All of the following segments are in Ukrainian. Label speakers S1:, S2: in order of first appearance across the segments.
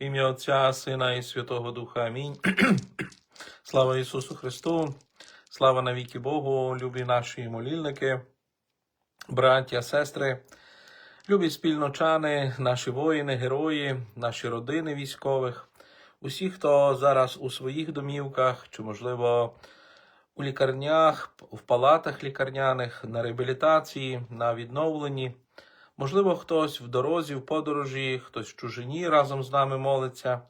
S1: Ім'я Отця, Сина і Святого Духа. Амінь. Слава Ісусу Христу, слава навіки Богу, любі наші молільники, браття, сестри, любі спільночани, наші воїни, герої, наші родини військових, усі, хто зараз у своїх домівках, чи, можливо, у лікарнях, в палатах лікарняних, на реабілітації, на відновленні. Можливо, хтось в дорозі, в подорожі, хтось в чужині разом з нами молиться.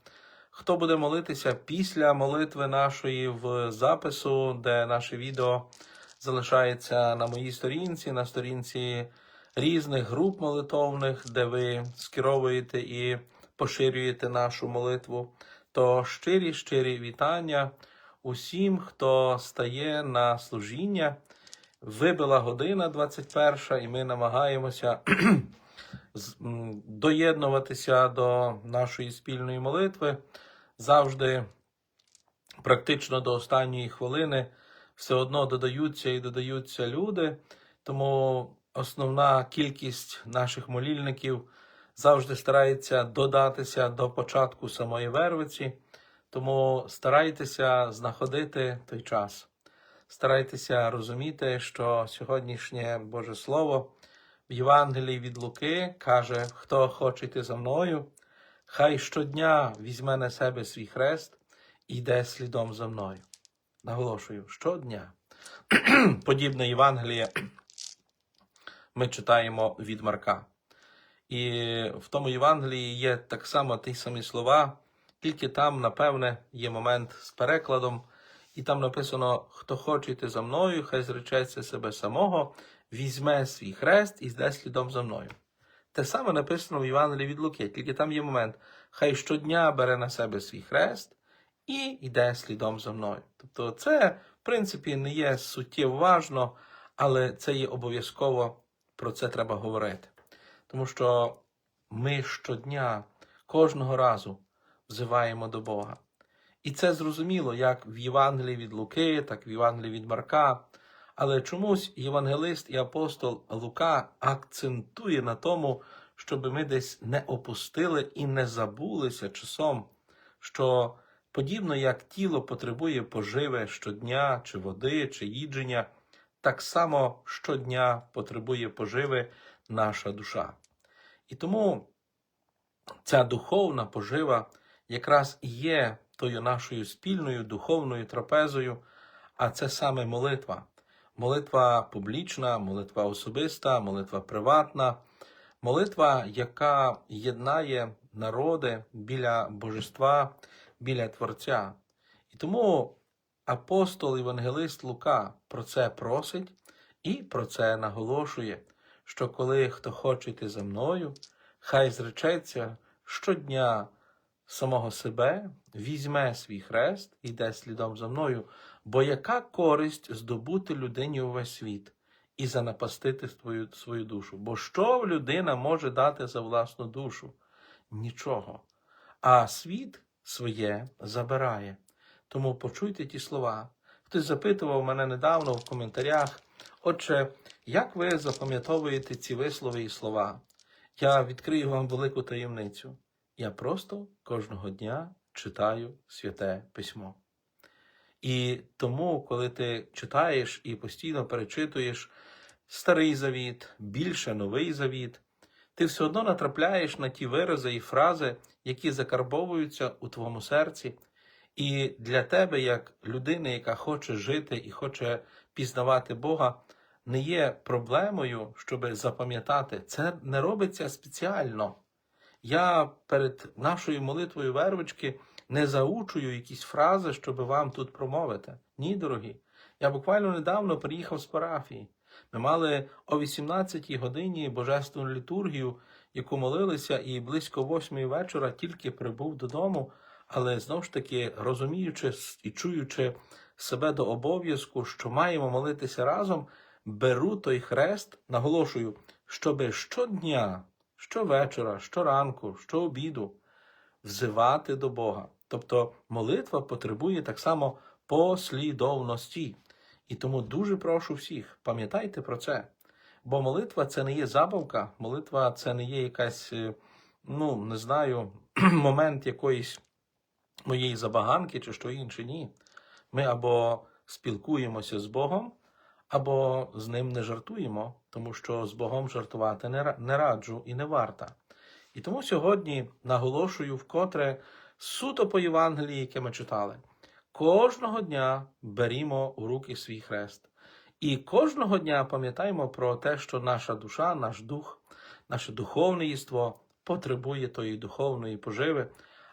S1: Хто буде молитися після молитви нашої в запису, де наше відео залишається на моїй сторінці, на сторінці різних груп молитовних, де ви скеровуєте і поширюєте нашу молитву, то щирі, щирі вітання усім, хто стає на служіння. Вибила година 21, і ми намагаємося доєднуватися до нашої спільної молитви. Завжди, практично до останньої хвилини, все одно додаються і додаються люди. Тому основна кількість наших молільників завжди старається додатися до початку самої вервиці. Тому старайтеся знаходити той час. Старайтеся розуміти, що сьогоднішнє Боже Слово в Євангелії від Луки каже: хто хоче йти за мною, хай щодня візьме на себе свій хрест і йде слідом за мною. Наголошую, щодня. Подібне Євангеліє ми читаємо від Марка. І в тому Євангелії є так само ті самі слова, тільки там, напевне, є момент з перекладом, і там написано: хто хоче йти за мною, хай зречеться себе самого, візьме свій хрест і йде слідом за мною. Те саме написано в Євангелії від Луки, тільки там є момент, хай щодня бере на себе свій хрест і йде слідом за мною. Тобто, це, в принципі, не є суттєво важно, але це є обов'язково про це треба говорити. Тому що ми щодня, кожного разу взиваємо до Бога. І це зрозуміло як в Євангелії від Луки, так і в Євангелії від Марка. Але чомусь євангелист і апостол Лука акцентує на тому, щоб ми десь не опустили і не забулися часом, що подібно як тіло потребує поживи щодня, чи води, чи їдження, так само щодня потребує поживи наша душа. І тому ця духовна пожива якраз і є тою нашою спільною духовною трапезою, а це саме молитва. Молитва публічна, молитва особиста, молитва приватна, молитва, яка єднає народи біля божества, біля Творця. І тому апостол Євангелист Лука про це просить і про це наголошує, що коли хто хоче йти за мною, хай зречеться щодня самого себе, візьме свій хрест і йде слідом за мною. Бо яка користь здобути людині увесь світ і занапастити свою, свою душу? Бо що людина може дати за власну душу? Нічого. А світ своє забирає. Тому почуйте ті слова. Хтось запитував мене недавно в коментарях, отже, як ви запам'ятовуєте ці вислови і слова? Я відкрию вам велику таємницю. Я просто кожного дня читаю святе письмо. І тому, коли ти читаєш і постійно перечитуєш старий завіт, більше новий завіт, ти все одно натрапляєш на ті вирази і фрази, які закарбовуються у твоєму серці. І для тебе, як людини, яка хоче жити і хоче пізнавати Бога, не є проблемою, щоб запам'ятати. Це не робиться спеціально. Я перед нашою молитвою вервички не заучую якісь фрази, щоб вам тут промовити. Ні, дорогі. Я буквально недавно приїхав з парафії. Ми мали о 18-й годині божественну літургію, яку молилися, і близько восьмої вечора тільки прибув додому, але знову ж таки розуміючи і чуючи себе до обов'язку, що маємо молитися разом, беру той хрест, наголошую, щоби щодня, щовечора, щоранку, щообіду взивати до Бога. Тобто молитва потребує так само послідовності. І тому дуже прошу всіх, пам'ятайте про це. Бо молитва це не є забавка, молитва це не є якась е, ну, не знаю, момент якоїсь моєї забаганки чи що інше, ні. Ми або спілкуємося з Богом, або з ним не жартуємо, тому що з Богом жартувати не, раджу і не варта. І тому сьогодні наголошую вкотре суто по Євангелії, яке ми читали. Кожного дня берімо у руки свій хрест. І кожного дня пам'ятаємо про те, що наша душа, наш дух, наше духовне єство потребує тої духовної поживи,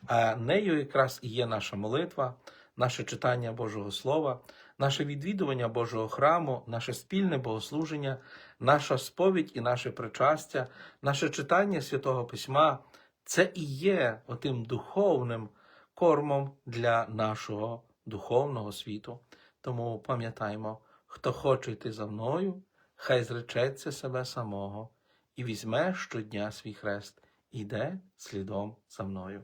S1: а нею якраз і є наша молитва, наше читання Божого Слова, наше відвідування Божого храму, наше спільне богослуження, наша сповідь і наше причастя, наше читання Святого Письма це і є отим духовним кормом для нашого духовного світу. Тому пам'ятаймо, хто хоче йти за мною, хай зречеться себе самого і візьме щодня свій хрест, і йде слідом за мною.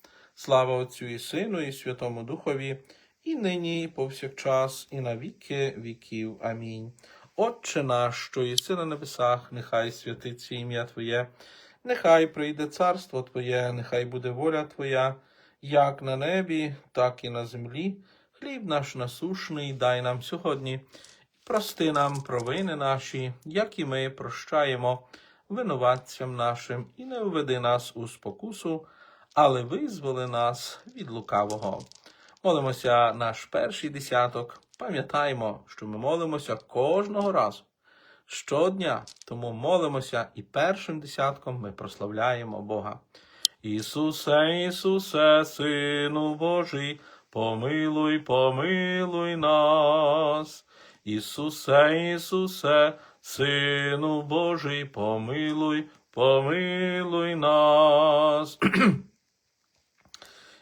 S1: Слава Отцю і Сину, і Святому Духові, і нині, і повсякчас, і на віки віків. Амінь. Отче наш, що єси на небесах, нехай святиться ім'я Твоє, нехай прийде царство Твоє, нехай буде воля Твоя, як на небі, так і на землі. Хліб наш насушний дай нам сьогодні. Прости нам провини наші, як і ми прощаємо винуватцям нашим, і не введи нас у спокусу, але визволи нас від лукавого. Молимося наш перший десяток. Пам'ятаємо, що ми молимося кожного разу, щодня, тому молимося і першим десятком ми прославляємо Бога. Ісусе, Ісусе, Сину Божий, помилуй, помилуй нас. Ісусе, Ісусе, Сину Божий, помилуй, помилуй нас.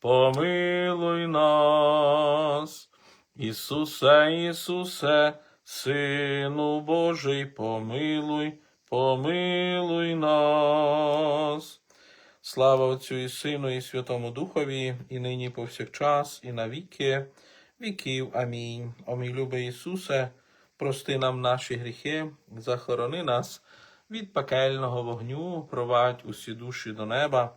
S1: помилуй нас. Ісусе, Ісусе, Сину Божий, помилуй, помилуй нас. Слава Отцю і Сину, і Святому Духові, і нині повсякчас, і на віки віків. Амінь. О мій любий Ісусе, прости нам наші гріхи, захорони нас від пекельного вогню, провадь усі душі до неба.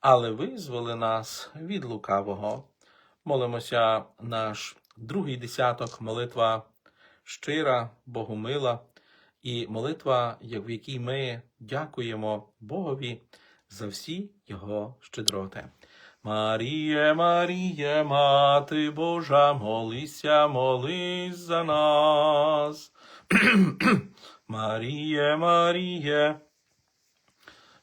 S1: але визволи нас від лукавого. Молимося наш другий десяток, молитва щира, Богомила, і молитва, в якій ми дякуємо Богові за всі його щедроти. Маріє, Маріє, Мати Божа, молися, молись за нас. Маріє, Маріє,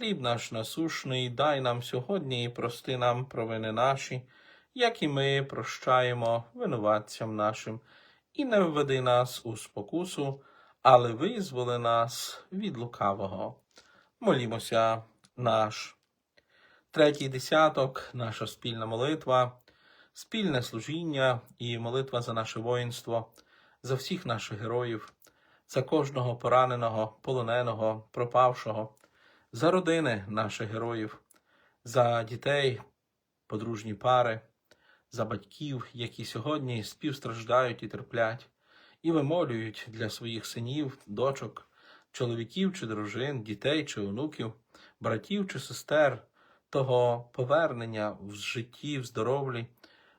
S1: Хліб наш насушний, дай нам сьогодні і прости нам провини наші, як і ми прощаємо винуватцям нашим, і не введи нас у спокусу, але визволи нас від лукавого. Молімося наш. Третій десяток, наша спільна молитва, спільне служіння і молитва за наше воїнство, за всіх наших героїв, за кожного пораненого, полоненого, пропавшого, за родини наших героїв, за дітей, подружні пари, за батьків, які сьогодні співстраждають і терплять, і вимолюють для своїх синів, дочок, чоловіків чи дружин, дітей чи онуків, братів чи сестер, того повернення в житті, в здоров'ї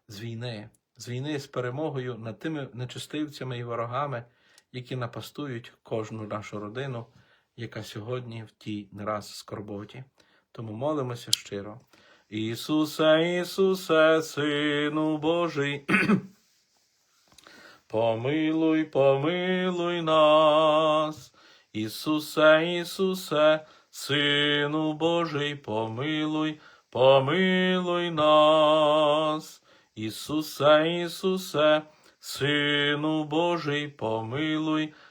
S1: з війни, з війни з перемогою над тими нечистивцями і ворогами, які напастують кожну нашу родину, яка сьогодні в тій не раз скорботі. Тому молимося щиро. Ісусе, Ісусе, Сину Божий, помилуй, помилуй нас. Ісусе, Ісусе, Сину Божий, помилуй, помилуй нас. Ісусе, Ісусе, Сину Божий, помилуй,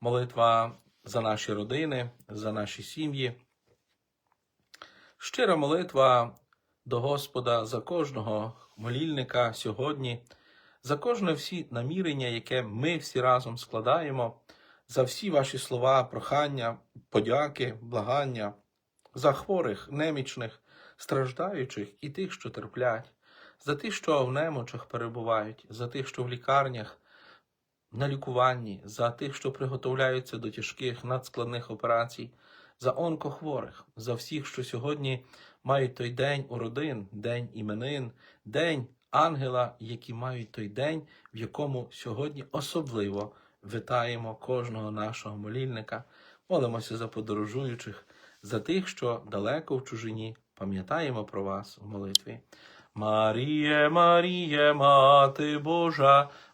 S1: молитва за наші родини, за наші сім'ї. Щира молитва до Господа за кожного молільника сьогодні, за кожне всі намірення, яке ми всі разом складаємо, за всі ваші слова, прохання, подяки, благання, за хворих, немічних, страждаючих і тих, що терплять, за тих, що в немочах перебувають, за тих, що в лікарнях, на лікуванні, за тих, що приготовляються до тяжких надскладних операцій, за онкохворих, за всіх, що сьогодні мають той день у родин, день іменин, день ангела, які мають той день, в якому сьогодні особливо вітаємо кожного нашого молільника, молимося за подорожуючих, за тих, що далеко в чужині, пам'ятаємо про вас в молитві. Маріє, Маріє, Мати Божа,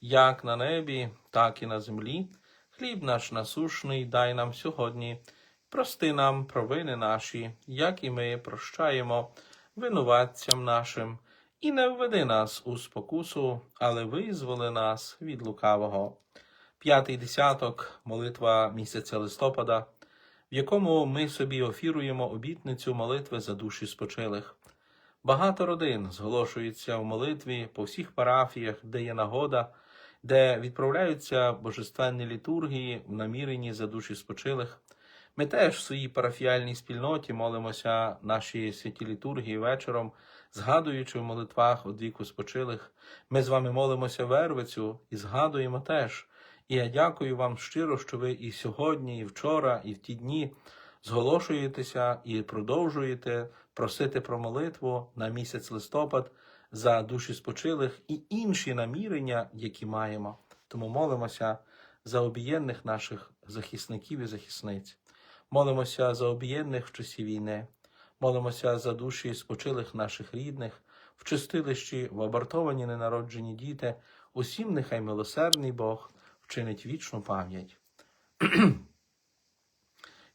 S1: як на небі, так і на землі. Хліб наш насушний дай нам сьогодні. Прости нам провини наші, як і ми прощаємо винуватцям нашим, і не введи нас у спокусу, але визволи нас від лукавого. П'ятий десяток, молитва місяця листопада, в якому ми собі офіруємо обітницю молитви за душі спочилих. Багато родин зголошуються в молитві по всіх парафіях, де є нагода, де відправляються божественні літургії в наміренні за душі спочилих. Ми теж в своїй парафіальній спільноті молимося наші святі літургії вечором, згадуючи в молитвах од віку спочилих. Ми з вами молимося вервицю і згадуємо теж. І я дякую вам щиро, що ви і сьогодні, і вчора, і в ті дні зголошуєтеся і продовжуєте просити про молитву на місяць листопад за душі спочилих і інші намірення, які маємо. Тому молимося за обієнних наших захисників і захисниць. Молимося за обієнних в часі війни, молимося за душі спочилих наших рідних, в чистилищі, в абортовані ненароджені діти, усім нехай милосердний Бог вчинить вічну пам'ять.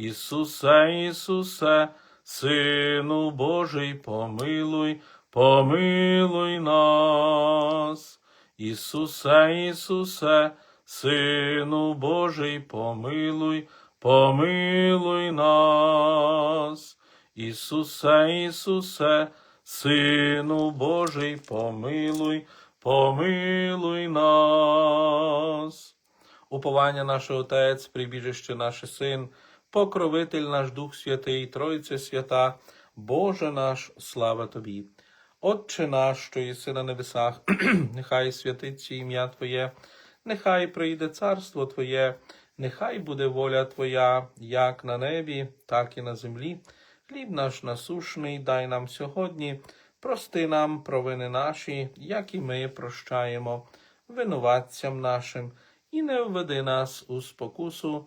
S1: Ісусе, Ісусе, Сину Божий, помилуй, помилуй нас. Ісусе, Ісусе, Сину Божий, помилуй, помилуй нас. Ісусе, Ісусе, Сину Божий, помилуй, помилуй нас. Уповання наше Отець, прибіжище наше Син, покровитель наш Дух Святий, Тройця Свята, Боже наш, слава Тобі. Отче наш, що єси на небесах, нехай святиться ім'я Твоє, нехай прийде царство Твоє, нехай буде воля Твоя, як на небі, так і на землі. Хліб наш насушний, дай нам сьогодні, прости нам провини наші, як і ми прощаємо винуватцям нашим, і не введи нас у спокусу,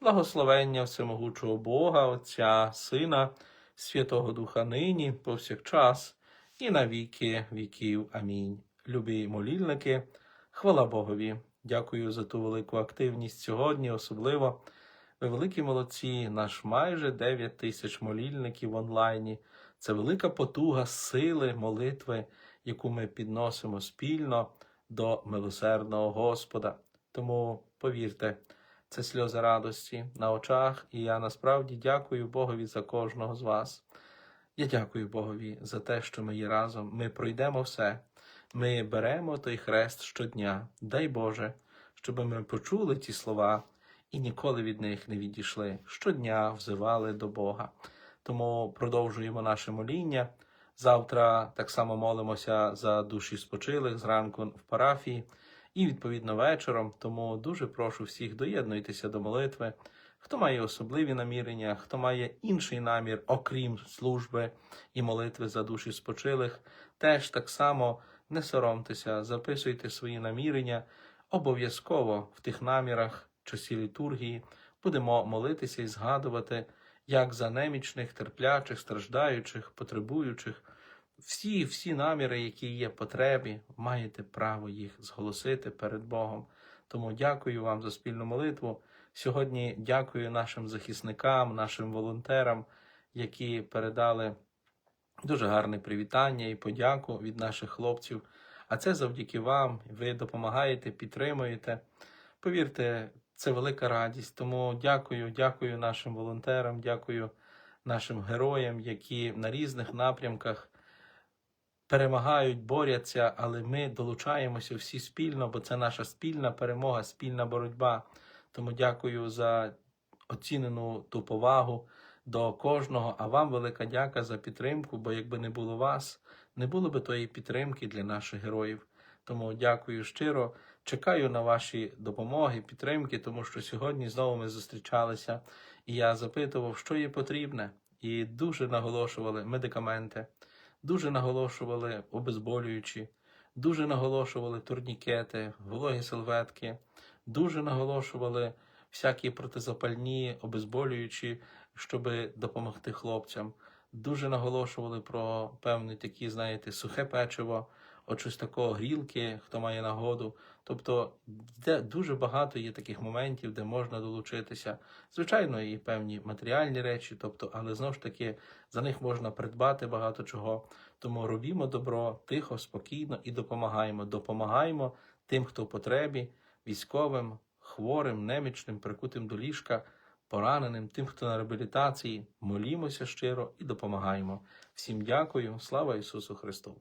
S1: благословення всемогучого Бога, Отця, Сина, Святого Духа нині, повсякчас, і на віки віків. Амінь. Любі молільники, хвала Богові. Дякую за ту велику активність сьогодні, особливо. Ви великі молодці, наш майже 9 тисяч молільників онлайні. Це велика потуга сили молитви, яку ми підносимо спільно до милосердного Господа. Тому повірте, це сльози радості на очах, і я насправді дякую Богові за кожного з вас. Я дякую Богові за те, що ми є разом. Ми пройдемо все. Ми беремо той хрест щодня. Дай Боже, щоб ми почули ті слова і ніколи від них не відійшли. Щодня взивали до Бога. Тому продовжуємо наше моління. Завтра так само молимося за душі спочилих зранку в парафії і відповідно вечором. Тому дуже прошу всіх доєднуйтеся до молитви. Хто має особливі намірення, хто має інший намір, окрім служби і молитви за душі спочилих, теж так само не соромтеся, записуйте свої намірення. Обов'язково в тих намірах часі літургії будемо молитися і згадувати, як за немічних, терплячих, страждаючих, потребуючих. Всі, всі наміри, які є потребі, маєте право їх зголосити перед Богом. Тому дякую вам за спільну молитву. Сьогодні дякую нашим захисникам, нашим волонтерам, які передали дуже гарне привітання і подяку від наших хлопців. А це завдяки вам. Ви допомагаєте, підтримуєте. Повірте, це велика радість. Тому дякую, дякую нашим волонтерам, дякую нашим героям, які на різних напрямках перемагають, борються, але ми долучаємося всі спільно, бо це наша спільна перемога, спільна боротьба. Тому дякую за оцінену ту повагу до кожного. А вам велика дяка за підтримку, бо якби не було вас, не було би тої підтримки для наших героїв. Тому дякую щиро. Чекаю на ваші допомоги, підтримки, тому що сьогодні знову ми зустрічалися, і я запитував, що є потрібне, і дуже наголошували медикаменти, дуже наголошували обезболюючі, дуже наголошували турнікети, вологі серветки, дуже наголошували всякі протизапальні, обезболюючі, щоб допомогти хлопцям. Дуже наголошували про певні такі, знаєте, сухе печиво, от щось такого грілки, хто має нагоду. Тобто, де дуже багато є таких моментів, де можна долучитися. Звичайно, і певні матеріальні речі, тобто, але знову ж таки за них можна придбати багато чого. Тому робімо добро тихо, спокійно і допомагаємо. Допомагаємо тим, хто в потребі, військовим, хворим, немічним, прикутим до ліжка, пораненим, тим, хто на реабілітації. Молімося щиро і допомагаємо. Всім дякую. Слава Ісусу Христу!